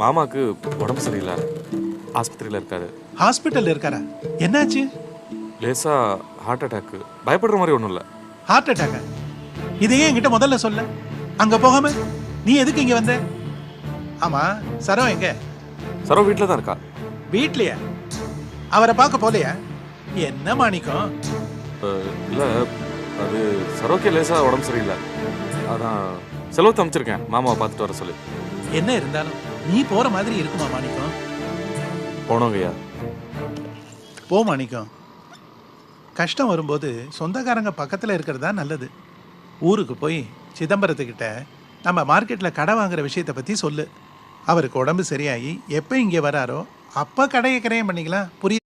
மாமாக்கு உடம்பு சரியில்லை. ஆஸ்பத்திரியில் இருக்காரு. ஹாஸ்பிட்டல் இருக்காரா? என்னாச்சு? லேசா ஹார்ட் அட்டாக்கு பயப்படுற மாதிரி ஒன்றும் இல்லை ஹார்ட் அட்டாக்கா இதையே என்கிட்ட முதல்ல சொல்ல. அங்க போகாம நீ எதுக்கு இங்க வந்த? ஆமா சரோ எங்க? சரோ வீட்டில் தான் இருக்கா? வீட்லயா? அவரை பார்க்க போலையா? என்ன மாணிக்கம்? இல்லை அது சரோக்கே லேசா உடம்பு சரியில்லை. அதான் செலவு அமைச்சிருக்கேன் மாமாவை பார்த்துட்டு வர சொல்லி. என்ன இருந்தாலும். நீ போற மாதிரி இருக்குமா மாணிக்கம் போனோங்கய்யா போ மாணிக்கம் கஷ்டம் வரும்போது சொந்தக்காரங்க பக்கத்தில் இருக்கிறது தான் நல்லது. ஊருக்கு போய் சிதம்பரத்துக்கிட்ட நம்ம மார்க்கெட்டில் கடை வாங்குற விஷயத்தை பற்றி சொல்லு. அவருக்கு உடம்பு சரியாகி எப்போ இங்கே வராரோ அப்போ கடையை கிரயம் பண்ணிக்கலாம். புரியுது?